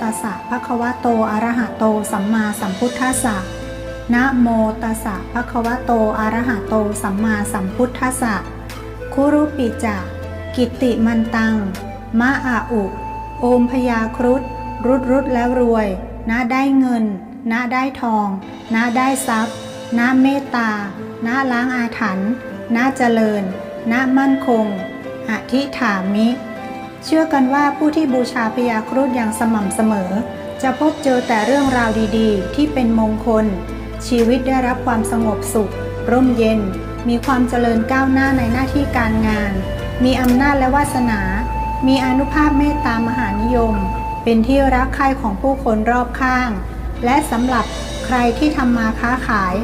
ตัสสะภะคะวะโตอะระหะโต สัมมาสัมพุทธัสสะนะโมตัสสะภะคะวะโตอะระหะโต สัมมาสัมพุทธัสสะคุรุปิจะกิตติมันตัง มะอาอุ โอมพยาครุฑรุดรุดแล้วรวยนะได้เงินนะได้ทองนะได้ทรัพย์นะเมตตานะล้างอาถรรพ์นะเจริญนะมั่นคง อธิฐามิ เชื่อกันว่าผู้ที่บูชาพยาครุฑอย่างสม่ำเสมอ จะพบเจอแต่เรื่องราวดีๆ ที่เป็นมงคล ชีวิตได้รับความสงบสุข ร่มเย็น มีความเจริญก้าวหน้าในหน้าที่การงาน มีอำนาจและวาสนา มีอนุภาพเมตตามหานิยม เป็นที่รักใคร่ของผู้คนรอบข้าง และสำหรับใครที่ทำมาค้าขาย